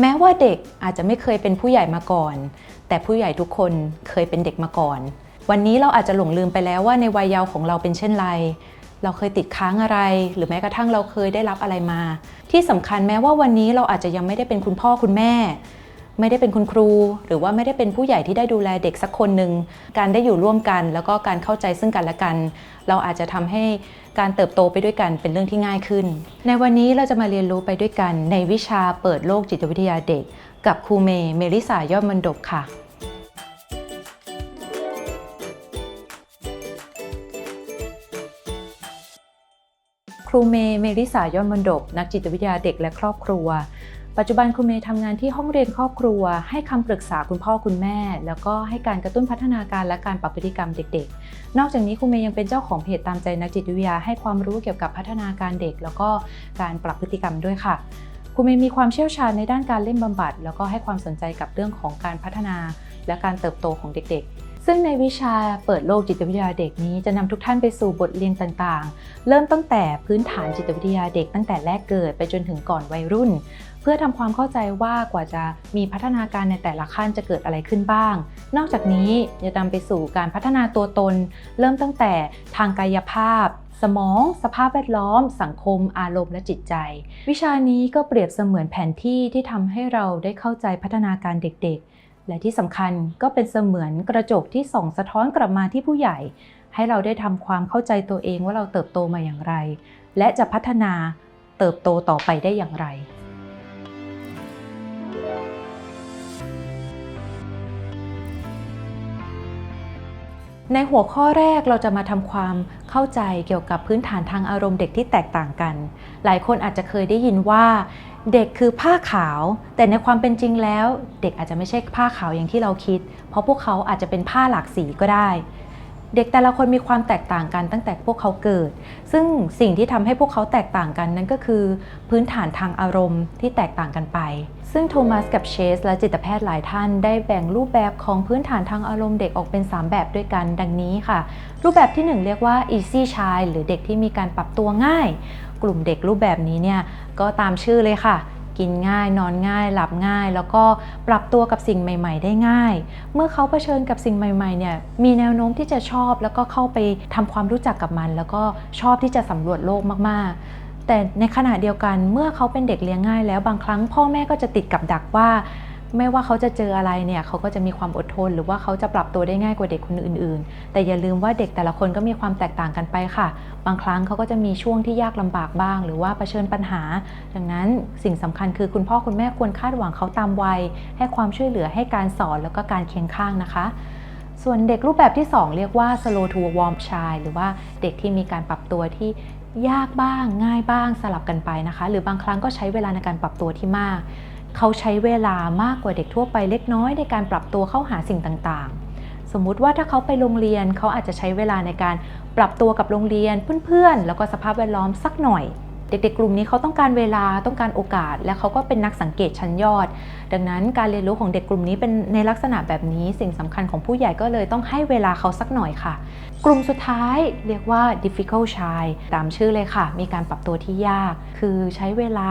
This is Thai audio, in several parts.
แม้ว่าเด็กอาจจะไม่เคยเป็นผู้ใหญ่มาก่อน แต่ผู้ใหญ่ทุกคนเคยเป็นเด็กมาก่อน วันนี้เราอาจจะหลงลืมไปแล้วว่าในวัยเยาว์ของเราเป็นเช่นไร เราเคยติดค้างอะไร หรือแม้กระทั่งเราเคยได้รับอะไรมา ที่สำคัญแม้ว่าวันนี้เราอาจจะยังไม่ได้เป็นคุณพ่อคุณแม่ ไม่ได้เป็นคุณครู หรือว่าไม่ได้เป็นผู้ใหญ่ที่ได้ดูแลเด็กสักคนหนึ่งการได้อยู่ร่วมกัน แล้วก็การเข้าใจซึ่งกันและกัน เราอาจจะทำให้การเติบโตไปด้วยกันเป็นเรื่องที่ง่ายขึ้น ในวันนี้เราจะมาเรียนรู้ไปด้วยกัน ในวิชาเปิดโลกจิตวิทยาเด็ก กับครูเมย์เมลิสายอดมนดบค่ะครูเมย์เมลิสายอดมนดบนักจิตวิทยาเด็กและครอบครัว ปัจจุบันครูเมย์ทำงานที่ห้องเรียนครอบครัว ให้คำปรึกษาคุณพ่อคุณแม่ แล้วก็ให้การกระตุ้นพัฒนาการและการปรับพฤติกรรมเด็ก ๆ นอกจากนี้ครูเมย์ยังเป็นเจ้าของเพจตามใจนักจิตวิทยา ให้ความรู้เกี่ยวกับพัฒนาการเด็ก แล้วก็การปรับพฤติกรรมด้วยค่ะครูเมย์มีความเชี่ยวชาญในด้านการเล่นบำบัด แล้วก็ให้ความสนใจกับเรื่องของการพัฒนา และการเติบโตของเด็ก ๆซึ่งในวิชาเปิดโลกจิตวิทยาเด็กนี้จะนำทุกท่านไปสู่บทเรียนต่างๆ เริ่มตั้งแต่พื้นฐานจิตวิทยาเด็กตั้งแต่แรกเกิดไปจนถึงก่อนวัยรุ่น พื่อทำความเข้าใจว่ากว่าจะมีพัฒนาการในแต่ละขั้นจะเกิดอะไรขึ้นบ้าง นอกจากนี้จะนำไปสู่การพัฒนาตัวตน เริ่มตั้งแต่ทางกายภาพสมอง สภาพแวดล้อม สังคม อารมณ์ และจิตใจ วิชานี้ก็เปรียบเสมือนแผนที่ที่ทำให้เราได้เข้าใจพัฒนาการเด็กๆ และที่สำคัญก็เป็นเสมือนกระจกที่ส่องสะท้อนกลับมาที่ผู้ใหญ่ ให้เราได้ทำความเข้าใจตัวเองว่าเราเติบโตมาอย่างไร และจะพัฒนาเติบโตต่อไปได้อย่างไร ในหัวข้อแรกเราจะมาทำความเข้าใจเกี่ยวกับพื้นฐานทางอารมณ์เด็กที่แตกต่างกัน หลายคนอาจจะเคยได้ยินว่า เด็กคือผ้าขาว แต่ในความเป็นจริงแล้ว เด็กอาจจะไม่ใช่ผ้าขาวอย่างที่เราคิด เพราะพวกเขาอาจจะเป็นผ้าหลากสีก็ได้ เด็กแต่ละคนมีความแตกต่างกันตั้งแต่พวกเขาเกิด ซึ่งสิ่งที่ทำให้พวกเขาแตกต่างกันนั้นก็คือ พื้นฐานทางอารมณ์ที่แตกต่างกันไป ซึ่งโทมัสกับเชสและจิตแพทย์หลายท่านได้แบ่งรูปแบบของพื้นฐานทางอารมณ์เด็กออกเป็น 3 แบบด้วยกันดังนี้ค่ะ รูปแบบที่ 1 เรียกว่า easy child หรือเด็กที่มีการปรับตัวง่าย กลุ่มเด็กรูปแบบนี้เนี่ยก็ตามชื่อเลยค่ะกินง่ายนอนง่ายหลับง่าย แล้วก็ปรับตัวกับสิ่งใหม่ ๆ ได้ง่าย เมื่อเขาเผชิญกับสิ่งใหม่ๆเนี่ยมีแนวโน้มที่จะชอบแล้วก็เข้าไปทำความรู้จักกับมัน แล้วก็ชอบที่จะสำรวจโลกมากๆ แต่ในขณะเดียวกันเมื่อเขาเป็นเด็กเลี้ยงง่าย แล้วบางครั้งพ่อแม่ก็จะติดกับดักว่า ไม่ว่าเขาจะเจออะไรเนี่ยเขาก็จะมีความอดทน หรือว่าเขาจะปรับตัวได้ง่ายกว่าเด็กคนอื่น ๆ แต่อย่าลืมว่าเด็กแต่ละคนก็มีความแตกต่างกันไปค่ะ บางครั้งเขาก็จะมีช่วงที่ยากลำบากบ้าง หรือว่าเผชิญปัญหา ดังนั้นสิ่งสำคัญคือคุณพ่อคุณแม่ควรคาดหวังเขาตามวัย ให้ความช่วยเหลือให้การสอนแล้วก็การเคียงข้างนะคะส่วนเด็กรูปแบบที่ 2 เรียกว่า slow to warm child หรือว่าเด็กที่มีการปรับตัวที่ ยากบ้าง ง่ายบ้างสลับกันไปนะคะ หรือบางครั้งก็ใช้เวลาในการปรับตัวที่มาก เขาใช้เวลามากกว่าเด็กทั่วไปเล็กน้อยในการปรับตัวเข้าหาสิ่งต่างๆ สมมุติว่าถ้าเขาไปโรงเรียนเขาอาจจะใช้เวลาในการปรับตัวกับโรงเรียนเพื่อนๆ แล้วก็สภาพแวดล้อมสักหน่อย เด็กๆ กลุ่มนี้เขาต้องการเวลาต้องการโอกาส และเขาก็เป็นนักสังเกตชั้นยอด ดังนั้นการเรียนรู้ของเด็กกลุ่มนี้เป็นในลักษณะแบบนี้สิ่งสำคัญของผู้ใหญ่ก็เลยต้องให้เวลาเขาสักหน่อยค่ะ กลุ่มสุดท้ายเรียกว่า difficult child ตามชื่อเลยค่ะ มีการปรับตัวที่ยาก คือใช้เวลา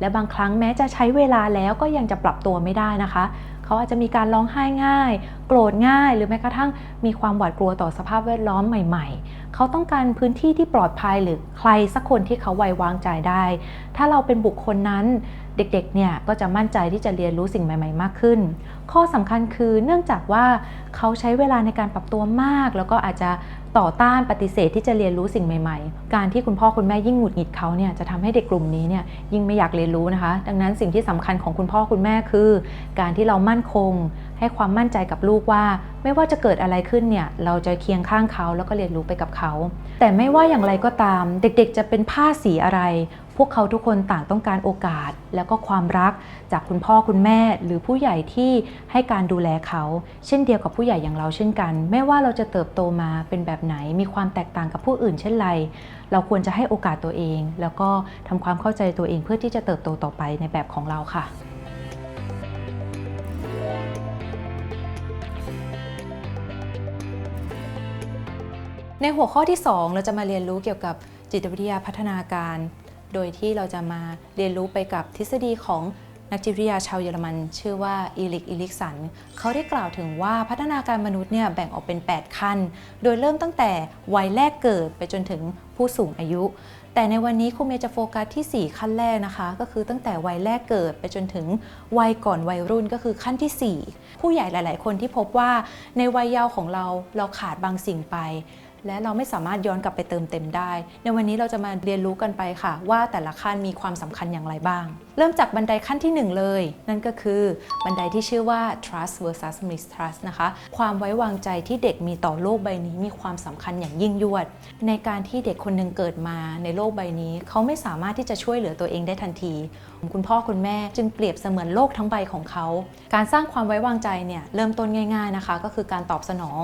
และบางครั้งแม้จะใช้เวลาแล้วก็ยังจะปรับตัวไม่ได้นะคะ เขาอาจจะมีการร้องไห้ง่าย โกรธง่าย หรือแม้กระทั่งมีความหวาดกลัวต่อสภาพแวดล้อมใหม่ ๆ เขาต้องการพื้นที่ที่ปลอดภัยหรือใครสักคนที่เขาไว้วางใจได้ ถ้าเราเป็นบุคคลนั้นเด็กๆ เนี่ยก็จะมั่นใจที่จะเรียนรู้สิ่งใหม่ ๆ มากขึ้น ข้อสำคัญคือเนื่องจากว่าเขาใช้เวลาในการปรับตัวมาก แล้วก็อาจจะ ต่อต้านปฏิเสธที่จะเรียนรู้สิ่งใหม่ๆ การที่คุณพ่อคุณแม่ยิ่งหงุดหงิดเขาเนี่ยจะทำให้เด็กกลุ่มนี้เนี่ยยิ่งไม่อยากเรียนรู้นะคะ ดังนั้นสิ่งที่สำคัญของคุณพ่อคุณแม่คือ การที่เรามั่นคง ให้ความมั่นใจกับลูกว่า ไม่ว่าจะเกิดอะไรขึ้นเนี่ยเราจะเคียงข้างเขาแล้วก็เรียนรู้ไปกับเขา แต่ไม่ว่าอย่างไรก็ตาม เด็กๆ จะเป็นผ้าสีอะไร พวกเขาทุกคนต่างต้องการโอกาส แล้วก็ความรักจากคุณพ่อคุณแม่ หรือผู้ใหญ่ที่ให้การดูแลเขา เช่นเดียวกับผู้ใหญ่อย่างเราเช่นกัน ไม่ว่าเราจะเติบโตมาเป็นแบบไหน มีความแตกต่างกับผู้อื่นเช่นไร เราควรจะให้โอกาสตัวเอง แล้วก็ทำความเข้าใจตัวเองเพื่อที่จะเติบโตต่อไปในแบบของเราค่ะในหัวข้อที่ 2 เราจะมาเรียนรู้เกี่ยวกับจิตวิทยาพัฒนาการ โดยที่เราจะมาเรียนรู้ไปกับทฤษฎีของนักจิตวิทยาชาวเยอรมัน ชื่อว่าอีลิกอีลิกสันเขาได้กล่าวถึงว่าพัฒนาการมนุษย์เนี่ยแบ่งออกเป็น 8 ขั้น โดยเริ่มตั้งแต่วัยแรกเกิดไปจนถึงผู้สูงอายุ แต่ในวันนี้ครูเมย์จะโฟกัสที่ 4 ขั้นแรกนะคะ ก็คือตั้งแต่วัยแรกเกิดไปจนถึงวัยก่อนวัยรุ่นก็คือขั้นทีสี่4 ผู้ใหญ่หลาย ๆ คนที่พบว่าในวัยเยาว์ของเราเราขาดบางสิ่งไป และเราไม่สามารถย้อนกลับไปเติมเต็มได้ ในวันนี้เราจะมาเรียนรู้กันไปค่ะ ว่าแต่ละขั้นมีความสำคัญอย่างไรบ้าง เริ่มจากบันไดขั้นที่ 1 เลย นั่นก็คือบันไดที่ชื่อว่า trust versus mistrust นะคะ ความไว้วางใจที่เด็กมีต่อโลกใบนี้มีความสำคัญอย่างยิ่งยวด ในการที่เด็กคนหนึ่งเกิดมาในโลกใบนี้ เขาไม่สามารถที่จะช่วยเหลือตัวเองได้ทันที คุณพ่อคุณแม่จึงเปรียบเสมือนโลกทั้งใบของเขา การสร้างความไว้วางใจเนี่ยเริ่มต้นง่าย ๆนะคะ ก็คือการตอบสนอง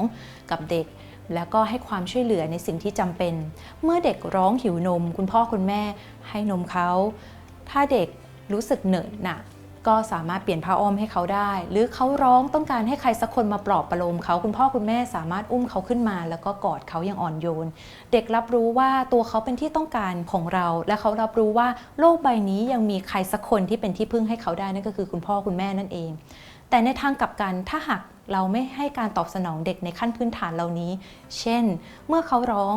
กับเด็ก แล้วก็ให้ความช่วยเหลือในสิ่งที่จำเป็น เมื่อเด็กร้องหิวนม คุณพ่อคุณแม่ให้นมเขา ถ้าเด็กรู้สึกเหนื่อยหนักก็สามารถเปลี่ยนผ้าอ้อมให้เขาได้ หรือเขาร้องต้องการให้ใครสักคนมาปลอบประโลมเขาคุณพ่อคุณแม่สามารถอุ้มเขาขึ้นมา แล้วก็กอดเขาอย่างอ่อนโยน เด็กรับรู้ว่าตัวเขาเป็นที่ต้องการของเรา และเขารับรู้ว่าโลกใบนี้ยังมีใครสักคนที่เป็นที่พึ่งให้เขาได้นั่นก็คือคุณพ่อคุณแม่นั่นเอง แต่ในทางกลับกันถ้าหาก เราไม่ให้การตอบสนองเด็กในขั้นพื้นฐานเหล่านี้ เช่น เมื่อเขาร้อง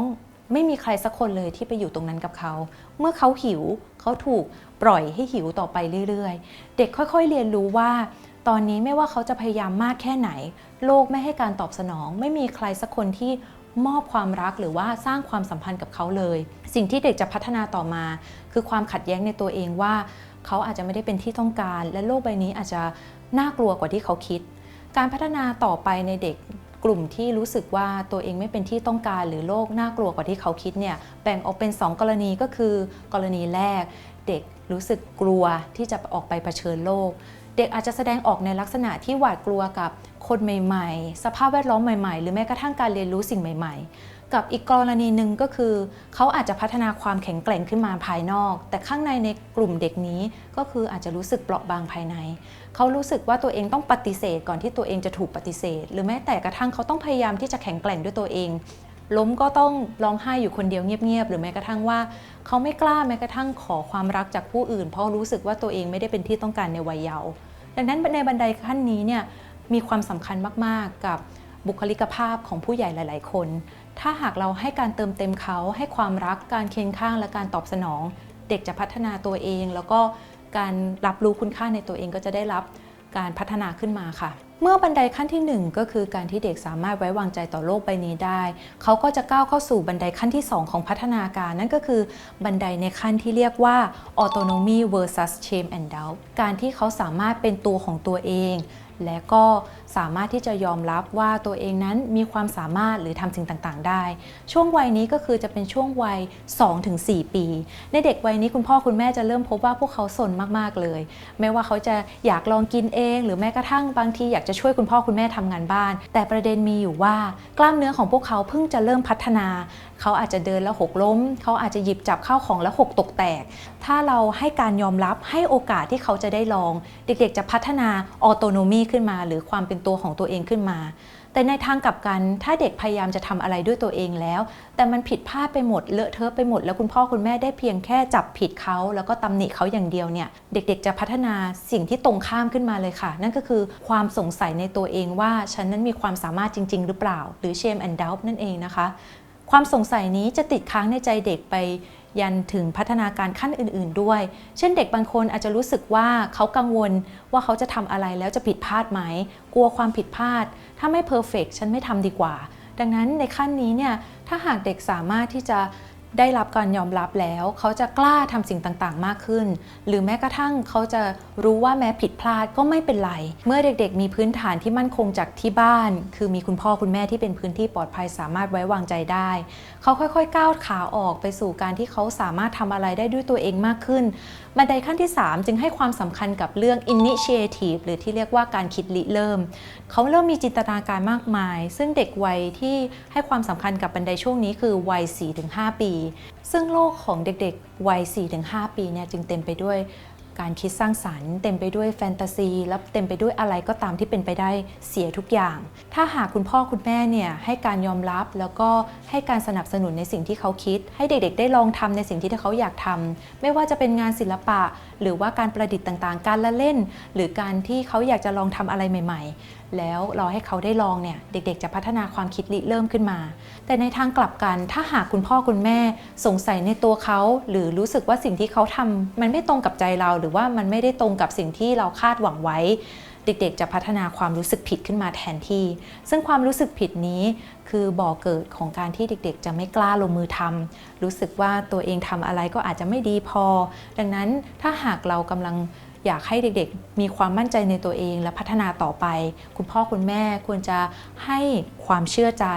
ไม่มีใครสักคนเลยที่ไปอยู่ตรงนั้นกับเขา เมื่อเขาหิวเขาถูกปล่อยให้หิวต่อไปเรื่อยๆ เด็กค่อยๆเรียนรู้ว่า ตอนนี้ไม่ว่าเขาจะพยายามมากแค่ไหน โลกไม่ให้การตอบสนอง ไม่มีใครสักคนที่มอบความรักหรือว่าสร้างความสัมพันธ์กับเขาเลย สิ่งที่เด็กจะพัฒนาต่อมา คือความขัดแย้งในตัวเองว่า เขาอาจจะไม่ได้เป็นที่ต้องการ และโลกใบนี้อาจจะน่ากลัวกว่าที่เขาคิด การพัฒนาต่อไปในเด็กกลุ่มที่รู้สึกว่าตัวเองไม่เป็นที่ต้องการหรือโลกน่ากลัวกว่าที่เขาคิดเนี่ยแบ่งออกเป็น 2 กรณีก็คือ กรณีแรก เด็กรู้สึกกลัวที่จะออกไปเผชิญโลก เด็กอาจจะแสดงออกในลักษณะที่หวาดกลัวกับคนใหม่ ๆ สภาพแวดล้อมใหม่ ๆ หรือแม้กระทั่งการเรียนรู้สิ่งใหม่ ๆ กับอีกกรณีหนึ่งก็คือ เขาอาจจะพัฒนาความแข็งแกร่งขึ้นมาภายนอก แต่ข้างในในกลุ่มเด็กนี้ก็คืออาจจะรู้สึกเปราะบางภายใน เขารู้สึกว่าตัวเองต้องปฏิเสธก่อนที่ตัวเองจะถูกปฏิเสธ หรือแม้แต่กระทั่งเขาต้องพยายามที่จะแข็งแกร่งด้วยตัวเอง ล้มก็ต้องร้องไห้อยู่คนเดียวเงียบๆหรือแม้กระทั่งว่า เขาไม่กล้าแม้กระทั่งขอความรักจากผู้อื่น เพราะรู้สึกว่าตัวเองไม่ได้เป็นที่ต้องการในวัยเยาว์ดังนั้นในบันไดขั้นนี้เนี่ยมีความสำคัญมากๆกับบุคลิกภาพของผู้ใหญ่หลาย ๆ คน ถ้าหากเราให้การเติมเต็มเขาให้ความรักการเคียงข้างและการตอบสนอง เด็กจะพัฒนาตัวเอง แล้วก็การรับรู้คุณค่าในตัวเองก็จะได้รับการพัฒนาขึ้นมาค่ะ เมื่อบันไดขั้นที่ 1 ก็คือการที่เด็กสามารถไว้วางใจต่อโลกใบนี้ได้ เขาก็จะก้าวเข้าสู่บันไดขั้นที่ 2 ของพัฒนาการ นั่นก็คือบันไดในขั้นที่เรียกว่า autonomy versus shame and doubt การที่เขาสามารถเป็นตัวของตัวเอง และก็ สามารถที่จะยอมรับว่าตัวเองนั้นมีความสามารถหรือทำสิ่งต่างๆ ได้ ช่วงวัยนี้ก็คือจะเป็นช่วงวัย 2-4 ปี ในเด็กวัยนี้คุณพ่อคุณแม่จะเริ่มพบว่าพวกเขาสนมากๆเลย ไม่ว่าเขาจะอยากลองกินเอง หรือแม้กระทั่งบางทีอยากจะช่วยคุณพ่อคุณแม่ทำงานบ้าน แต่ประเด็นมีอยู่ว่ากล้ามเนื้อของพวกเขาเพิ่งจะเริ่มพัฒนา เขาอาจจะเดินแล้วหกล้ม เขาอาจจะหยิบจับข้าวของแล้วหกตกแตก ถ้าเราให้การยอมรับให้โอกาสที่เขาจะได้ลอง เด็กๆ จะพัฒนาออโตโนมีขึ้นมา หรือความเป็นตัวของตัวเองขึ้นมา แต่ในทางกลับกันถ้าเด็กพยายามจะทำอะไรด้วยตัวเองแล้ว แต่มันผิดพลาดไปหมดเลอะเทอะไปหมด แล้วคุณพ่อคุณแม่ได้เพียงแค่จับผิดเขาแล้วก็ตำหนิเขาอย่างเดียวเนี่ยเด็กๆ จะพัฒนาสิ่งที่ตรงข้ามขึ้นมาเลยค่ะ นั่นก็คือความสงสัยในตัวเองว่าฉันนั้นมีความสามารถจริง ๆ หรือเปล่า หรือ shame and doubt นั่นเองนะคะ ความสงสัยนี้จะติดค้างในใจเด็กไป ยันถึงพัฒนาการขั้นอื่น ๆ ด้วย เช่นเด็กบางคนอาจจะรู้สึกว่าเขากังวลว่าเขาจะทำอะไรแล้วจะผิดพลาดไหม กลัวความผิดพลาด ถ้าไม่เพอร์เฟกฉันไม่ทำดีกว่า ดังนั้นในขั้นนี้เนี่ยถ้าหากเด็กสามารถที่จะ ได้รับการยอมรับแล้ว เขาจะกล้าทำสิ่งต่างๆ มากขึ้น หรือแม้กระทั่งเขาจะรู้ว่าแม้ผิดพลาดก็ไม่เป็นไร เมื่อเด็กๆ มีพื้นฐานที่มั่นคงจากที่บ้าน คือมีคุณพ่อคุณแม่ที่เป็นพื้นที่ปลอดภัยสามารถไว้วางใจได้ เขาค่อยๆ ก้าวขาออกไปสู่การที่เขาสามารถทำอะไรได้ด้วยตัวเองมากขึ้น บันไดขั้นที่ 3 จึงให้ความสำคัญกับเรื่อง initiative หรือที่เรียกว่าการคิดริเริ่ม เขาเริ่มมีจินตนาการมากมาย ซึ่งเด็กวัยที่ให้ความสำคัญกับบันไดช่วงนี้คือวัย 4-5 ปี ซึ่งโลกของเด็กๆวัย 4-5 ปีเนี่ยจึงเต็มไปด้วย การคิดสร้างสรรค์ เต็มไปด้วยแฟนตาซี และเต็มไปด้วยอะไรก็ตามที่เป็นไปได้เสียทุกอย่าง ถ้าหากคุณพ่อคุณแม่เนี่ยให้การยอมรับแล้วก็ให้การสนับสนุนในสิ่งที่เขาคิด ให้เด็กๆ ได้ลองทำในสิ่งที่เขาอยากทำไม่ว่าจะเป็นงานศิลปะ หรือว่าการประดิษฐ์ต่างๆ การละเล่น หรือการที่เขาอยากจะลองทำอะไรใหม่ ๆ แล้วรอให้เขาได้ลองเนี่ยเด็ก ๆ จะพัฒนาความคิดริเริ่มขึ้นมา แต่ในทางกลับกันถ้าหากคุณพ่อคุณแม่สงสัยในตัวเขา หรือรู้สึกว่าสิ่งที่เขาทำมันไม่ตรงกับใจเรา หรือว่ามันไม่ได้ตรงกับสิ่งที่เราคาดหวังไว้ เด็ก ๆ จะพัฒนาความรู้สึกผิดขึ้นมาแทนที่ ซึ่งความรู้สึกผิดนี้คือบ่อเกิดของการที่เด็กๆ จะไม่กล้าลงมือทำรู้สึกว่าตัวเองทำอะไรก็อาจจะไม่ดีพอ ดังนั้นถ้าหากเรากำลัง อยากให้เด็กๆ มีความมั่นใจในตัวเอง และพัฒนาต่อไป คุณพ่อคุณแม่ควรจะให้ความเชื่อใจ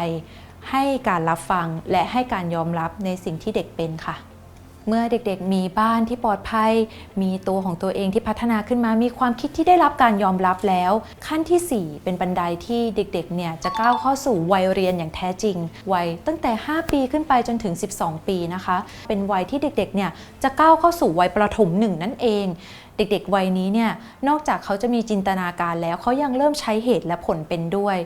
ให้การรับฟังและให้การยอมรับในสิ่งที่เด็กเป็นค่ะ เมื่อเด็กๆ มีบ้านที่ปลอดภัย มีตัวของตัวเองที่พัฒนาขึ้นมา มีความคิดที่ได้รับการยอมรับแล้ว ขั้นที่ 4 เป็นบันไดที่เด็กๆ เนี่ยจะก้าวเข้าสู่วัยเรียนอย่างแท้จริง วัยตั้งแต่ 5 ปีขึ้นไปจนถึง 12 ปีนะคะ เป็นวัยที่เด็กๆ เนี่ยจะก้าวเข้าสู่วัยประถมหนึ่งนั่นเองเด็กๆ วัยนี้เนี่ย นอกจากเขาจะมีจินตนาการแล้ว เขายังเริ่มใช้เหตุและผลเป็นด้วย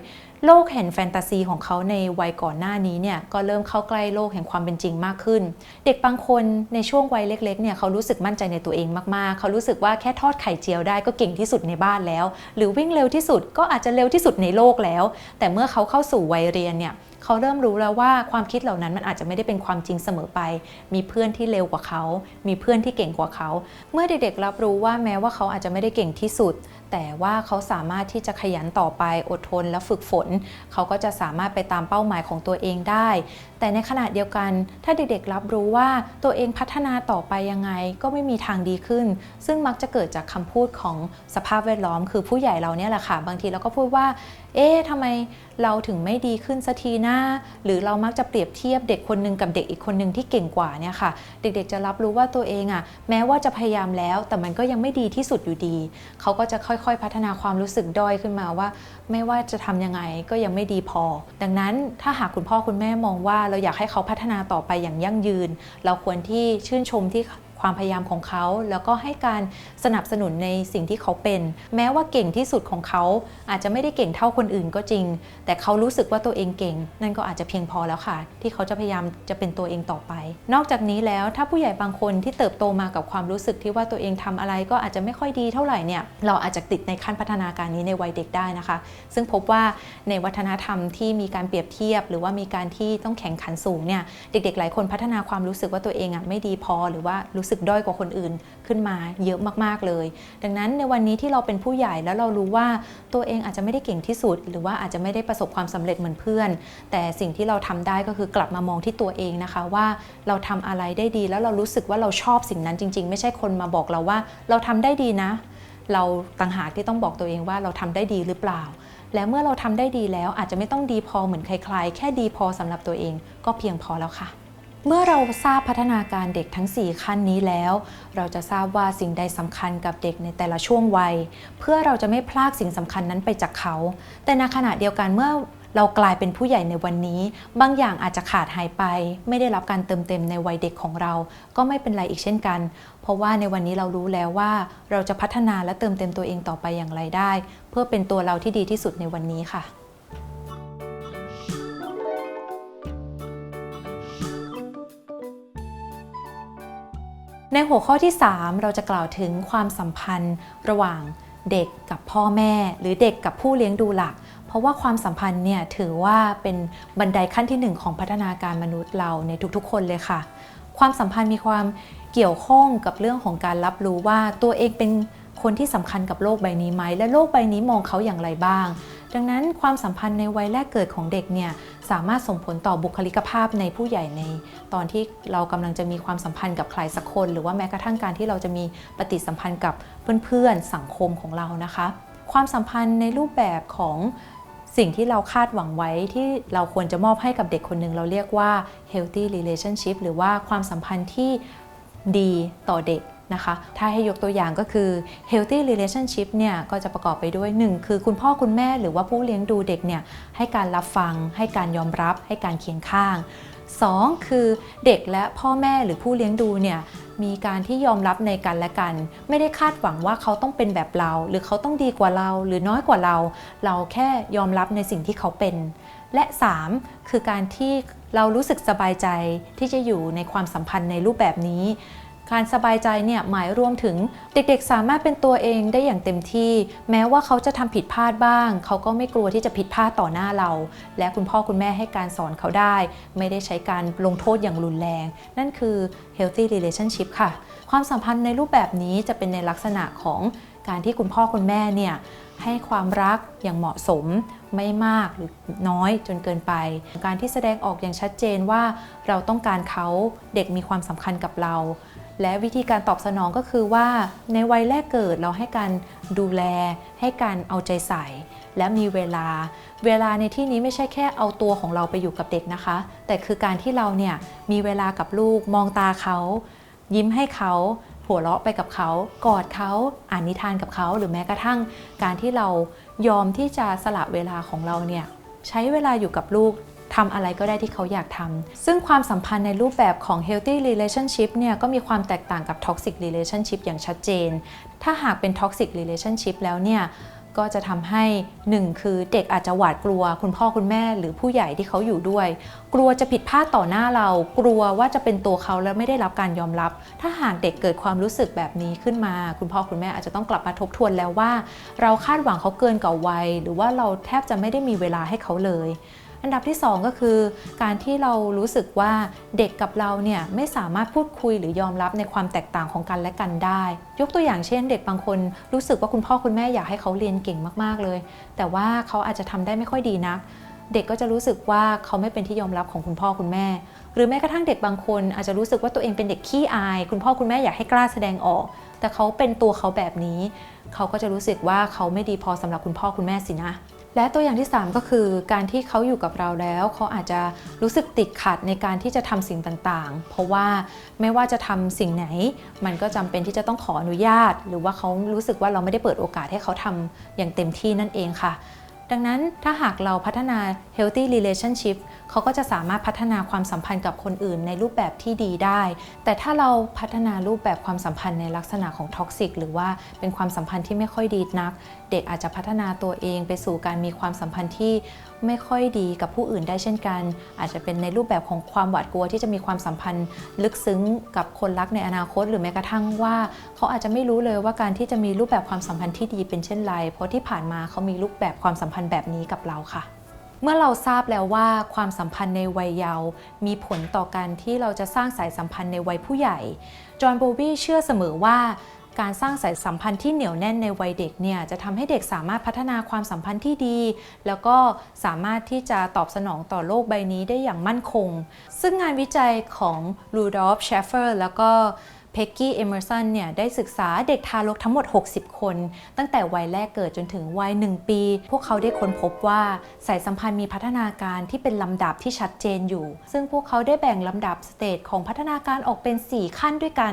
โลกแห่งแฟนตาซีของเขาในวัยก่อนหน้านี้เนี่ยก็เริ่มเข้าใกล้โลกแห่งความเป็นจริงมากขึ้น เด็กบางคนในช่วงวัยเล็กๆเนี่ยเขารู้สึกมั่นใจในตัวเองมากๆ เขารู้สึกว่าแค่ทอดไข่เจียวได้ก็เก่งที่สุดในบ้านแล้ว หรือวิ่งเร็วที่สุดก็อาจจะเร็วที่สุดในโลกแล้ว แต่เมื่อเขาเข้าสู่วัยเรียนเนี่ยเขาเริ่มรู้แล้วว่าความคิดเหล่านั้นมันอาจจะไม่ได้เป็นความจริงเสมอไป มีเพื่อนที่เร็วกว่าเขา มีเพื่อนที่เก่งกว่าเขา เมื่อเด็กๆรับรู้ว่าแม้ว่าเขาอาจจะไม่ได้เก่งที่สุด แต่ว่าเขาสามารถที่จะขยันต่อไปอดทนและฝึกฝน เขาก็จะสามารถไปตามเป้าหมายของตัวเองได้ แต่ในขณะเดียวกัน ถ้าเด็กๆรับรู้ว่าตัวเองพัฒนาต่อไปยังไงก็ไม่มีทางดีขึ้น ซึ่งมักจะเกิดจากคำพูดของสภาพแวดล้อม คือผู้ใหญ่เราเนี่ยแหละค่ะ บางทีเราก็พูดว่า เอ๊ะทำไมเราถึงไม่ดีขึ้นสักทีนะหรือเรามักจะเปรียบเทียบเด็กคนหนึ่งกับเด็กอีกคนหนึ่งที่เก่งกว่าเนี่ยค่ะ เด็กๆจะรับรู้ว่าตัวเองอะ่ะ แม้ว่าจะพยายามแล้ว แต่มันก็ยังไม่ดีที่สุดอยู่ดี เขาก็จะค่อยๆ พัฒนาความรู้สึกด้อยขึ้นมาว่า ไม่ว่าจะทำยังไงก็ยังไม่ดีพอ ดังนั้นถ้าหากคุณพ่อคุณแม่มองว่าเราอยากให้เขาพัฒนาต่อไปอย่างยั่งยืน เราควรที่ชื่นชมที่ ความพยายามของเขา แล้วก็ให้การสนับสนุนในสิ่งที่เขาเป็น แม้ว่าเก่งที่สุดของเขา อาจจะไม่ได้เก่งเท่าคนอื่นก็จริง แต่เขารู้สึกว่าตัวเองเก่ง นั่นก็อาจจะเพียงพอแล้วค่ะ ที่เขาจะพยายามจะเป็นตัวเองต่อไป นอกจากนี้แล้วถ้าผู้ใหญ่บางคนที่เติบโตมากับความรู้สึกที่ว่าตัวเองทำอะไรก็อาจจะไม่ค่อยดีเท่าไหร่เนี่ยเราอาจจะติดในขั้นพัฒนาการนี้ในวัยเด็กได้นะคะ ซึ่งพบว่าในวัฒนธรรมที่มีการเปรียบเทียบ หรือว่ามีการที่ต้องแข่งขันสูงเนี่ยเด็ก ๆ หลายคนพัฒนาความรู้สึกว่าตัวเองอะไม่ดีพอหรือว่ารู้สึกด้อยกว่าคนอื่นขึ้นมาเยอะมากๆเลย ดังนั้นในวันนี้ที่เราเป็นผู้ใหญ่แล้วเรารู้ว่าตัวเองอาจจะไม่ได้เก่งที่สุด หรือว่าอาจจะไม่ได้ประสบความสำเร็จเหมือนเพื่อน แต่สิ่งที่เราทำได้ก็คือกลับมามองที่ตัวเองนะคะว่าเราทำอะไรได้ดี แล้วเรารู้สึกว่าเราชอบสิ่งนั้นจริง ๆ ไม่ใช่คนมาบอกเราว่า เราทำได้ดีนะ เราต่างหากที่ต้องบอกตัวเองว่าเราทำได้ดีหรือเปล่าและเมื่อเราทำได้ดีแล้วอาจจะไม่ต้องดีพอเหมือนใครๆ แค่ดีพอสำหรับตัวเองก็เพียงพอแล้วค่ะ เมื่อเราทราบพัฒนาการเด็กทั้ง 4 ขั้นนี้แล้ว เราจะทราบว่าสิ่งใดสำคัญกับเด็กในแต่ละช่วงวัย เพื่อเราจะไม่พลากสิ่งสำคัญนั้นไปจากเขา แต่ในขณะเดียวกันเมื่อเรากลายเป็นผู้ใหญ่ในวันนี้ บางอย่างอาจจะขาดหายไป ไม่ได้รับการเติมเต็มในวัยเด็กของเรา ก็ไม่เป็นไรอีกเช่นกัน เพราะว่าในวันนี้เรารู้แล้วว่า เราจะพัฒนาและเติมเต็มตัวเองต่อไปอย่างไรได้ เพื่อเป็นตัวเราที่ดีที่สุดในวันนี้ค่ะ ในหัวข้อที่ 3 เราจะกล่าวถึงความสัมพันธ์ ระหว่างเด็กกับพ่อแม่ หรือเด็กกับผู้เลี้ยงดูหลัก เพราะว่าความสัมพันธ์เนี่ยถือว่าเป็นบันไดขั้นที่ 1 ของพัฒนาการมนุษย์เราในทุกๆ คนเลยค่ะ ความสัมพันธ์มีความเกี่ยวข้องกับเรื่องของการรับรู้ว่าตัวเองเป็นคนที่สำคัญกับโลกใบนี้ไหม และโลกใบนี้มองเขาอย่างไรบ้าง ดังนั้นความสัมพันธ์ในวัยแรกเกิดของเด็กเนี่ยสามารถส่งผลต่อบุคลิกภาพในผู้ใหญ่ใน ตอนที่เรากำลังจะมีความสัมพันธ์กับใครสักคน หรือว่าแม้กระทั่งการที่เราจะมีปฏิสัมพันธ์กับเพื่อนๆสังคมของเรานะคะ ความสัมพันธ์ในรูปแบบของสิ่งที่เราคาดหวังไว้ที่เราควรจะมอบให้กับเด็กคนหนึ่งเราเรียกว่า healthy relationship หรือว่าความสัมพันธ์ที่ดีต่อเด็ก นะคะ ถ้าให้ยกตัวอย่างก็คือ healthy relationship เนี่ยก็จะประกอบไปด้วย 1 คือคุณพ่อคุณแม่หรือว่าผู้เลี้ยงดูเด็กเนี่ยให้การรับฟัง ให้การยอมรับ ให้การเคียงข้าง 2 คือเด็กและพ่อแม่หรือผู้เลี้ยงดูเนี่ยมีการที่ยอมรับในกันและกัน ไม่ได้คาดหวังว่าเขาต้องเป็นแบบเรา หรือเขาต้องดีกว่าเรา หรือน้อยกว่าเรา เราแค่ยอมรับในสิ่งที่เขาเป็น และ 3 คือการที่เรารู้สึกสบายใจที่จะอยู่ในความสัมพันธ์ในรูปแบบนี้ การสบายใจเนี่ยหมายรวมถึงเด็กๆ สามารถเป็นตัวเองได้อย่างเต็มที่ แม้ว่าเขาจะทำผิดพลาดบ้าง เขาก็ไม่กลัวที่จะผิดพลาดต่อหน้าเรา และคุณพ่อคุณแม่ให้การสอนเขาได้ ไม่ได้ใช้การลงโทษอย่างรุนแรง นั่นคือ healthy relationship ค่ะ ความสัมพันธ์ในรูปแบบนี้จะเป็นในลักษณะของการที่คุณพ่อคุณแม่เนี่ยให้ความรักอย่างเหมาะสมไม่มากหรือน้อยจนเกินไป การที่แสดงออกอย่างชัดเจนว่าเราต้องการเขาเด็กมีความสำคัญกับเรา และวิธีการตอบสนองก็คือว่า ในวัยแรกเกิดเราให้การดูแล ให้การเอาใจใส่ และมีเวลา เวลาในที่นี้ไม่ใช่แค่เอาตัวของเราไปอยู่กับเด็กนะคะ แต่คือการที่เราเนี่ยมีเวลากับลูกมองตาเขา ยิ้มให้เขาหัวเราะไปกับเขา กอดเขาอ่านนิทานกับเขา หรือแม้กระทั่งการที่เรายอมที่จะสละเวลาของเราเนี่ยใช้เวลาอยู่กับลูก ทำอะไรก็ได้ที่เขาอยากทำซึ่งความสัมพันธ์ในรูปแบบของ healthy relationship เนี่ยก็มีความแตกต่างกับ toxic relationship อย่างชัดเจน ถ้าหากเป็น toxic relationship แล้วเนี่ยก็จะทำให้ 1 คือเด็กอาจจะหวาดกลัว คุณพ่อคุณแม่หรือผู้ใหญ่ที่เขาอยู่ด้วย กลัวจะผิดพลาดต่อหน้าเรา กลัวว่าจะเป็นตัวเขาแล้วไม่ได้รับการยอมรับ ถ้าหากเด็กเกิดความรู้สึกแบบนี้ขึ้นมา คุณพ่อคุณแม่อาจจะต้องกลับมาทบทวนแล้วว่า เราคาดหวังเขาเกินกว่าวัย หรือว่าเราแทบจะไม่ได้มีเวลาให้เขาเลย อันดับที่ 2 ก็คือ การที่เรารู้สึกว่าเด็กกับเราเนี่ยไม่สามารถพูดคุยหรือยอมรับในความแตกต่างของกันและกันได้ ยกตัวอย่างเช่น เด็กบางคนรู้สึกว่าคุณพ่อคุณแม่อยากให้เขาเรียนเก่งมากๆเลย แต่ว่าเขาอาจจะทำได้ไม่ค่อยดีนัก เด็กก็จะรู้สึกว่าเขาไม่เป็นที่ยอมรับของคุณพ่อคุณแม่ หรือแม้กระทั่งเด็กบางคนอาจจะรู้สึกว่าตัวเองเป็นเด็กขี้อาย คุณพ่อคุณแม่อยากให้กล้าแสดงออก แต่เขาเป็นตัวเขาแบบนี้ เขาก็จะรู้สึกว่าเขาไม่ดีพอสำหรับคุณพ่อคุณแม่สินะ และตัวอย่างที่ 3 ก็คือการที่เขาอยู่กับเราแล้วเขาอาจจะรู้สึกติดขัดในการที่จะทำสิ่งต่างๆ เพราะว่าไม่ว่าจะทำสิ่งไหน มันก็จำเป็นที่จะต้องขออนุญาต หรือว่าเขารู้สึกว่าเราไม่ได้เปิดโอกาสให้เขาทำอย่างเต็มที่นั่นเองค่ะ ดังนั้นถ้าหากเราพัฒนา healthy relationship เขาก็จะสามารถพัฒนาความสัมพันธ์กับคนอื่นในรูปแบบที่ดีได้ แต่ถ้าเราพัฒนารูปแบบความสัมพันธ์ในลักษณะของท็อกซิกหรือว่าเป็นความสัมพันธ์ที่ไม่ค่อยดีนัก เด็กอาจจะพัฒนาตัวเองไปสู่การมีความสัมพันธ์ที่ ไม่ค่อยดีกับผู้อื่นได้เช่นกัน อาจจะเป็นในรูปแบบของความหวาดกลัวที่จะมีความสัมพันธ์ ลึกซึ้งกับคนรักในอนาคต หรือแม้กระทั่งว่า เขาอาจจะไม่รู้เลยว่าการที่จะมีรูปแบบความสัมพันธ์ที่ดีเป็นเช่นไร เพราะที่ผ่านมาเขามีรูปแบบความสัมพันธ์แบบนี้กับเราค่ะเมื่อเราทราบแล้วว่าความสัมพันธ์ในวัยเยาว์มีผลต่อการที่เราจะสร้างสายสัมพันธ์ในวัยผู้ใหญ่ จอห์นโบวีเชื่อเสมอว่า การสร้างสายสัมพันธ์ที่เหนียวแน่นในวัยเด็กเนี่ยจะทำให้เด็กสามารถพัฒนาความสัมพันธ์ที่ดี แล้วก็สามารถที่จะตอบสนองต่อโลกใบนี้ได้อย่างมั่นคง ซึ่งงานวิจัยของรูดอล์ฟเชฟเฟอร์แล้วก็ เพกกี้ เอเมอร์สันเนี่ยได้ศึกษาเด็กทารกทั้งหมด 60 คน ตั้งแต่วัยแรกเกิดจนถึงวัย 1 ปี พวกเขาได้ค้นพบว่าสายสัมพันธ์มีพัฒนาการที่เป็นลำดับที่ชัดเจนอยู่ ซึ่งพวกเขาได้แบ่งลำดับสเตจของพัฒนาการออกเป็น 4 ขั้นด้วยกัน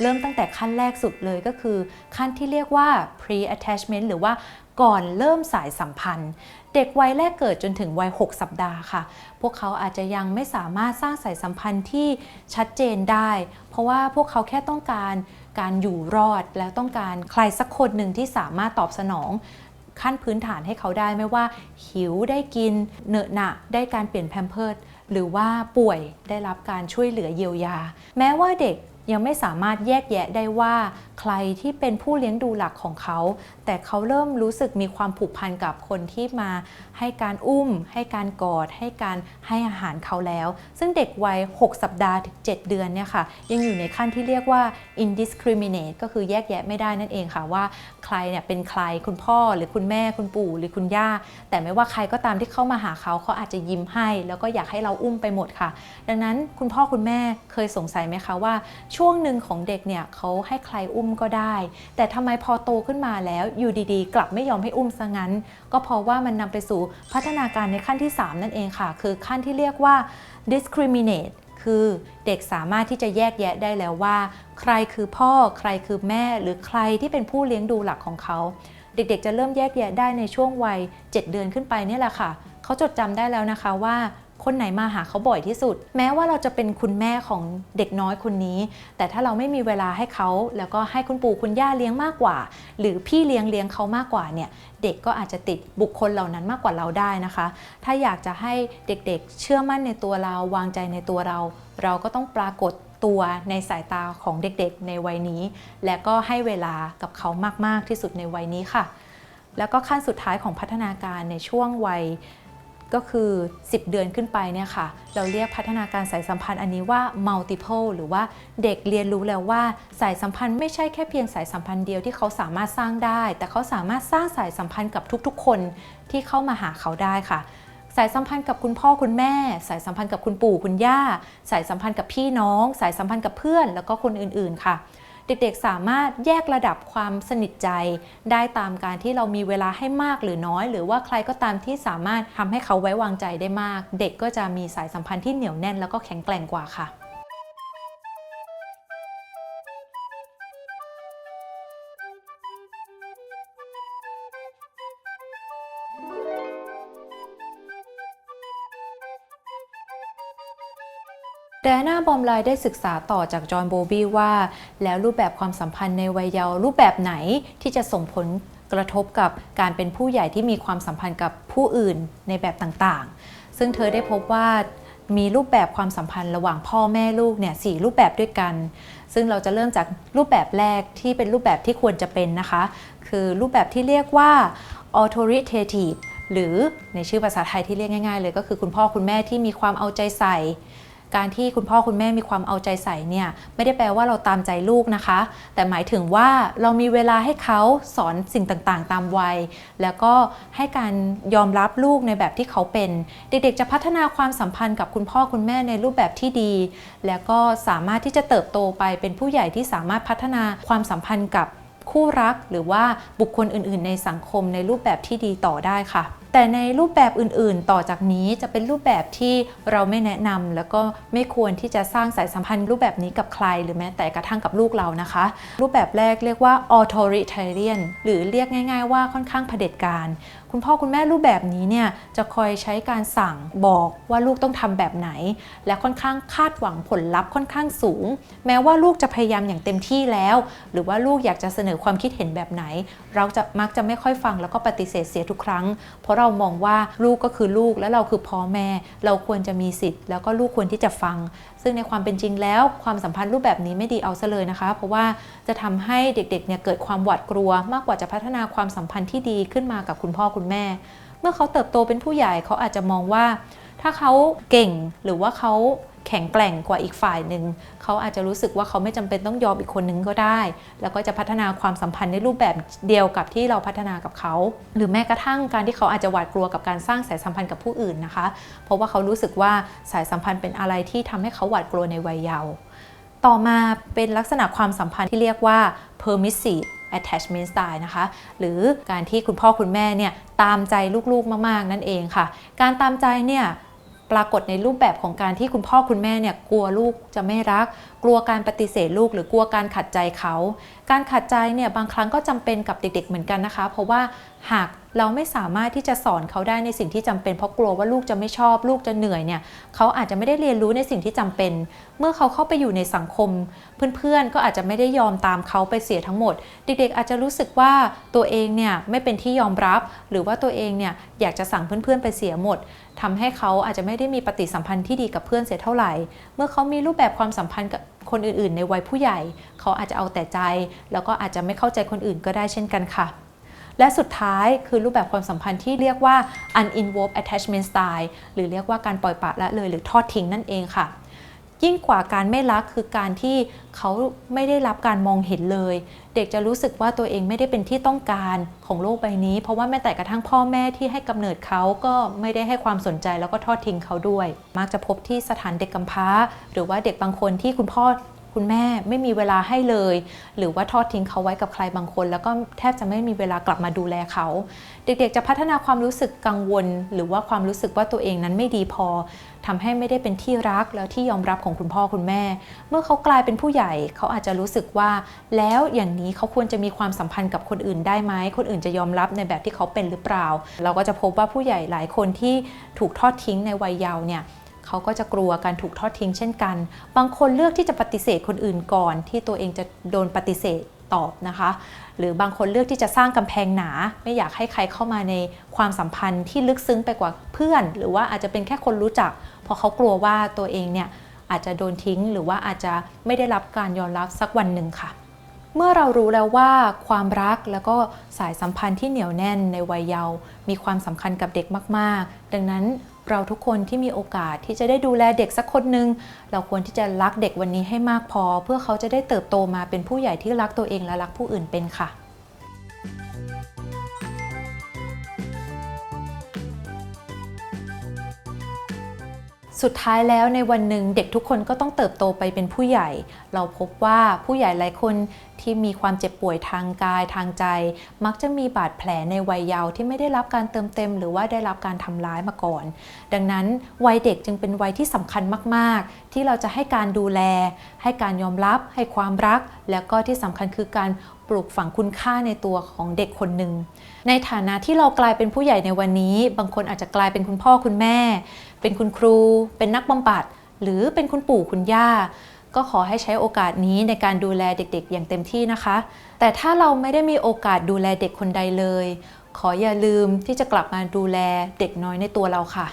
เริ่มตั้งแต่ขั้นแรกสุดเลยก็คือ ขั้นที่เรียกว่า pre attachment หรือว่าก่อนเริ่มสายสัมพันธ์ เด็กวัยแรกเกิดจนถึงวัย 6 สัปดาห์ค่ะ พวกเขาอาจจะยังไม่สามารถสร้างสายสัมพันธ์ที่ชัดเจนได้ เพราะว่าพวกเขาแค่ต้องการการอยู่รอดแล้วต้องการใครสักคนหนึ่งที่สามารถตอบสนองขั้นพื้นฐานให้เขาได้ไม่ว่า หิวได้กินเหนอะหนะได้การเปลี่ยนแพมเพิร์ดหรือว่าป่วยได้รับการช่วยเหลือเยียวยา แม้ว่าเด็ก ยังไม่สามารถแยกแยะได้ว่า ใครที่เป็นผู้เลี้ยงดูหลักของเขา แต่เขาเริ่มรู้สึกมีความผูกพันกับคนที่มา ให้การอุ้ม ให้การกอด ให้การให้อาหารเขาแล้ว ซึ่งเด็กวัย 6 สัปดาห์ถึง 7 เดือนเนี่ยค่ะยังอยู่ในขั้นที่เรียกว่า indiscriminate ก็คือแยกแยะไม่ได้นั่นเองค่ะว่าใครเนี่ยเป็นใครคุณพ่อหรือคุณแม่คุณปู่หรือคุณย่า แต่ไม่ว่าใครก็ตามที่เข้ามาหาเขาเขาอาจจะยิ้มให้ แล้วก็อยากให้เราอุ้มไปหมดค่ะ ดังนั้นคุณพ่อคุณแม่เคยสงสัยไหมคะว่าช่วงหนึ่งของเด็กเนี่ยเขาให้ใครอุ้มก็ได้ แต่ทำไมพอโตขึ้นมาแล้วอยู่ดีๆ กลับไม่ยอมให้อุ้มซะงั้น ก็เพราะว่ามันนำไปสู่พัฒนาการในขั้นที่ 3 นั่นเองค่ะ คือขั้นที่เรียกว่า discriminate คือเด็กสามารถที่จะแยกแยะได้แล้วว่า ใครคือพ่อ ใครคือแม่ หรือใครที่เป็นผู้เลี้ยงดูหลักของเขาเด็กๆ จะเริ่มแยกแยะได้ในช่วงวัย 7 เดือนขึ้นไปนี่แหละค่ะ เขาจดจำได้แล้วนะคะว่า คนไหนมาหาเขาบ่อยที่สุด แม้ว่าเราจะเป็นคุณแม่ของเด็กน้อยคนนี้ แต่ถ้าเราไม่มีเวลาให้เขาแล้วก็ให้คุณปู่คุณย่าเลี้ยงมากกว่า หรือพี่เลี้ยงเลี้ยงเขามากกว่าเนี่ยเด็กก็อาจจะติดบุคคลเหล่านั้นมากกว่าเราได้นะคะ ถ้าอยากจะให้เด็กๆ เชื่อมั่นในตัวเราวางใจในตัวเรา เราก็ต้องปรากฏตัวในสายตาของเด็กๆ ในวัยนี้ และก็ให้เวลากับเขามากๆที่สุดในวัยนี้ค่ะ แล้วก็ขั้นสุดท้ายของพัฒนาการในช่วงวัย ก็คือ 10 เดือนขึ้นไปเนี่ยค่ะ เราเรียกพัฒนาการสายสัมพันธ์อันนี้ว่า multiple หรือว่าเด็กเรียนรู้แล้วว่าสายสัมพันธ์ไม่ใช่แค่เพียงสายสัมพันธ์เดียวที่เขาสามารถสร้างได้ แต่เขาสามารถสร้างสายสัมพันธ์กับทุกๆ คนที่เข้ามาหาเขาได้ค่ะ สายสัมพันธ์กับคุณพ่อคุณแม่ สายสัมพันธ์กับคุณปู่คุณย่า สายสัมพันธ์กับพี่น้อง สายสัมพันธ์กับเพื่อน แล้วก็คนอื่นๆค่ะ เด็กๆ สามารถแยกระดับความสนิทใจ ได้ตามการที่เรามีเวลาให้มากหรือน้อย หรือว่าใครก็ตามที่สามารถทำให้เขาไว้วางใจได้มาก เด็กก็จะมีสายสัมพันธ์ที่เหนียวแน่นแล้วก็แข็งแกร่งกว่าค่ะ แดน่าบอมไลได้ศึกษาต่อจากจอห์นโบบี้ว่า แล้วรูปแบบความสัมพันธ์ในวัยเยาว์รูปแบบไหนที่จะส่งผลกระทบกับการเป็นผู้ใหญ่ที่มีความสัมพันธ์กับผู้อื่นในแบบต่างๆ ซึ่งเธอได้พบว่ามีรูปแบบความสัมพันธ์ระหว่างพ่อแม่ลูกเนี่ยสรูปแบบด้วยกัน ซึ่งเราจะเริ่มจากรูปแบบแรกที่เป็นรูปแบบที่ควรจะเป็นนะคะ คือรูปแบบที่เรียกว่า authoritative หรือในชื่อภาษาไทยที่เรียกง่ายๆเลยก็คือคุณพ่อคุณแม่ที่มีความเอาใจใส่ การที่คุณพ่อคุณแม่มีความเอาใจใส่เนี่ยไม่ได้แปลว่าเราตามใจลูกนะคะ แต่หมายถึงว่าเรามีเวลาให้เขาสอนสิ่งต่างๆ ตามวัย แล้วก็ให้การยอมรับลูกในแบบที่เขาเป็น เด็กๆ จะพัฒนาความสัมพันธ์กับคุณพ่อคุณแม่ในรูปแบบที่ดี แล้วก็สามารถที่จะเติบโตไปเป็นผู้ใหญ่ที่สามารถพัฒนาความสัมพันธ์กับคู่รักหรือว่าบุคคลอื่น ๆ ในสังคมในรูปแบบที่ดีต่อได้ค่ะแต่ในรูปแบบอื่นๆ ต่อจากนี้จะเป็นรูปแบบที่เราไม่แนะนำแล้วก็ไม่ควรที่จะสร้างสายสัมพันธ์รูปแบบนี้กับใคร หรือแม้แต่กระทั่งกับลูกเรานะคะ รูปแบบแรกเรียกว่า authoritarian หรือเรียกง่าย ๆ ว่าค่อนข้างเผด็จการ คุณพ่อคุณแม่รูปแบบนี้เนี่ยจะคอยใช้การสั่งบอกว่าลูกต้องทำแบบไหน และค่อนข้างคาดหวังผลลัพธ์ค่อนข้างสูง แม้ว่าลูกจะพยายามอย่างเต็มที่แล้ว หรือว่าลูกอยากจะเสนอความคิดเห็นแบบไหน เราจะมักจะไม่ค่อยฟังแล้วก็ปฏิเสธเสียทุกครั้ง เพราะเรามองว่าลูกก็คือลูกและเราคือพ่อแม่ เราควรจะมีสิทธิ์ แล้วก็ลูกควรที่จะฟัง ซึ่งในความเป็นจริงแล้วความสัมพันธ์รูปแบบนี้ไม่ดีเอาซะเลยนะคะ เพราะว่าจะทำให้เด็กๆเนี่ยเกิดความหวาดกลัว มากกว่าจะพัฒนาความสัมพันธ์ที่ดีขึ้นมากับคุณพ่อคุณแม่ เมื่อเขาเติบโตเป็นผู้ใหญ่เขาอาจจะมองว่า ถ้าเขาเก่งหรือว่าเขาแข็งแกร่งกว่าอีกฝ่ายหนึ่ง เขาอาจจะรู้สึกว่าเขาไม่จำเป็นต้องยอมอีกคนนึงก็ได้ แล้วก็จะพัฒนาความสัมพันธ์ในรูปแบบเดียวกับที่เราพัฒนากับเขา หรือแม้กระทั่งการที่เขาอาจจะหวาดกลัวกับการสร้างสายสัมพันธ์กับผู้อื่นนะคะ เพราะว่าเขารู้สึกว่าสายสัมพันธ์เป็นอะไรที่ทำให้เขาหวาดกลัวในวัยเยาว์ ต่อมาเป็นลักษณะความสัมพันธ์ที่เรียกว่า permissive attachment style นะคะ หรือการที่คุณพ่อคุณแม่เนี่ยตามใจลูกๆมาก ๆ นั่นเองค่ะ การตามใจเนี่ย ปรากฏในรูปแบบของการที่คุณพ่อคุณแม่เนี่ยกลัวลูกจะไม่รัก กลัวการปฏิเสธลูก หรือกลัวการขัดใจเขา การขัดใจเนี่ยบางครั้งก็จำเป็นกับเด็กๆเหมือนกันนะคะ เพราะว่าหากเราไม่สามารถที่จะสอนเขาได้ในสิ่งที่จำเป็น เพราะกลัวว่าลูกจะไม่ชอบ ลูกจะเหนื่อยเนี่ยเขาอาจจะไม่ได้เรียนรู้ในสิ่งที่จำเป็น เมื่อเขาเข้าไปอยู่ในสังคม เพื่อนๆก็อาจจะไม่ได้ยอมตามเขาไปเสียทั้งหมด เด็กๆอาจจะรู้สึกว่าตัวเองเนี่ยไม่เป็นที่ยอมรับ หรือว่าตัวเองเนี่ยอยากจะสั่งเพื่อนๆไปเสียหมด ทำให้เขาอาจจะไม่ได้มีปฏิสัมพันธ์ที่ดีกับเพื่อนเสียเท่าไหร่ เมื่อเขามีรูปแบบความสัมพันธ์กับคนอื่นๆ ในวัยผู้ใหญ่ เขาอาจจะเอาแต่ใจ แล้วก็อาจจะไม่เข้าใจคนอื่นก็ได้เช่นกันค่ะและสุดท้ายคือรูปแบบความสัมพันธ์ที่เรียกว่า uninvolved attachment style หรือเรียกว่าการปล่อยปละละเลยหรือทอดทิ้งนั่นเองค่ะ ยิ่งกว่าการไม่รักคือการที่เขาไม่ได้รับการมองเห็นเลย เด็กจะรู้สึกว่าตัวเองไม่ได้เป็นที่ต้องการของโลกใบนี้ เพราะว่าแม้แต่กระทั่งพ่อแม่ที่ให้กำเนิดเขาก็ไม่ได้ให้ความสนใจแล้วก็ทอดทิ้งเขาด้วย มักจะพบที่สถานเด็กกำพร้า หรือว่าเด็กบางคนที่คุณพ่อคุณแม่ไม่มีเวลาให้เลย หรือว่าทอดทิ้งเขาไว้กับใครบางคน แล้วก็แทบจะไม่มีเวลากลับมาดูแลเขา เด็กๆ จะพัฒนาความรู้สึกกังวล หรือว่าความรู้สึกว่าตัวเองนั้นไม่ดีพอ ทำให้ไม่ได้เป็นที่รักแล้วที่ยอมรับของคุณพ่อคุณแม่ เมื่อเขากลายเป็นผู้ใหญ่เขาอาจจะรู้สึกว่า แล้วอย่างนี้เขาควรจะมีความสัมพันธ์กับคนอื่นได้ไหมคนอื่นจะยอมรับในแบบที่เขาเป็นหรือเปล่า เราก็จะพบว่าผู้ใหญ่หลายคนที่ถูกทอดทิ้งในวัยเยาว์เนี่ยเขาก็จะกลัวการถูกทอดทิ้งเช่นกัน บางคนเลือกที่จะปฏิเสธคนอื่นก่อน ที่ตัวเองจะโดนปฏิเสธ ตอบนะคะ หรือบางคนเลือกที่จะสร้างกำแพงหนา ไม่อยากให้ใครเข้ามาในความสัมพันธ์ที่ลึกซึ้งไปกว่าเพื่อน หรือว่าอาจจะเป็นแค่คนรู้จัก เพราะเขากลัวว่าตัวเองเนี่ยอาจจะโดนทิ้ง หรือว่าอาจจะไม่ได้รับการยอมรับสักวันหนึ่งค่ะ เมื่อเรารู้แล้วว่าความรักแล้วก็สายสัมพันธ์ที่เหนียวแน่นในวัยเยาว์มีความสำคัญกับเด็กมาก ๆ ดังนั้น เราทุกคนที่มีโอกาสที่จะได้ดูแลเด็กสักคนหนึ่งเราควรที่จะรักเด็กวันนี้ให้มากพอ เพื่อเขาจะได้เติบโตมาเป็นผู้ใหญ่ที่รักตัวเองและรักผู้อื่นเป็นค่ะ สุดท้ายแล้วในวันหนึ่งเด็กทุกคนก็ต้องเติบโตไปเป็นผู้ใหญ่ เราพบว่าผู้ใหญ่หลายคนที่มีความเจ็บป่วยทางกายทางใจ มักจะมีบาดแผลในวัยเยาว์ที่ไม่ได้รับการเติมเต็ม หรือว่าได้รับการทำร้ายมาก่อน ดังนั้นวัยเด็กจึงเป็นวัยที่สำคัญมาก ๆ ที่เราจะให้การดูแล ให้การยอมรับ ให้ความรัก แล้วก็ที่สำคัญคือการปลูกฝังคุณค่าในตัวของเด็กคนหนึ่งในฐานะที่เรากลายเป็นผู้ใหญ่ในวันนี้ บางคนอาจจะกลายเป็นคุณพ่อคุณแม่ เป็นคุณครู เป็นนักบำบัด หรือเป็นคุณปู่คุณย่า ก็ขอให้ใช้โอกาสนี้ในการดูแลเด็กๆ อย่างเต็มที่นะคะ แต่ถ้าเราไม่ได้มีโอกาสดูแลเด็กคนใดเลย ขออย่าลืมที่จะกลับมาดูแลเด็กน้อยในตัวเราค่ะ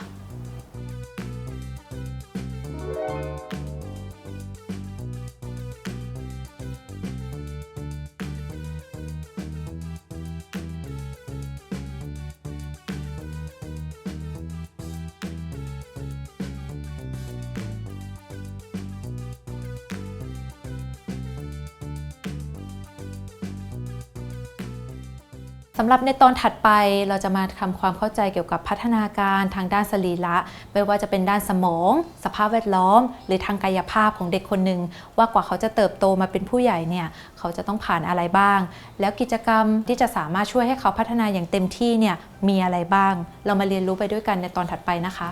ำหรับในตอนถัดไปเราจะมาทำความเข้าใจเกี่ยวกับพัฒนาการทางด้านสรีระไม่ว่าจะเป็นด้านสมอง สภาพแวดล้อม หรือทางกายภาพของเด็กคนหนึ่งว่ากว่าเขาจะเติบโตมาเป็นผู้ใหญ่เนี่ยเขาจะต้องผ่านอะไรบ้าง แล้วกิจกรรมที่จะสามารถช่วยให้เขาพัฒนาอย่างเต็มที่เนี่ยมีอะไรบ้าง เรามาเรียนรู้ไปด้วยกันในตอนถัดไปนะคะ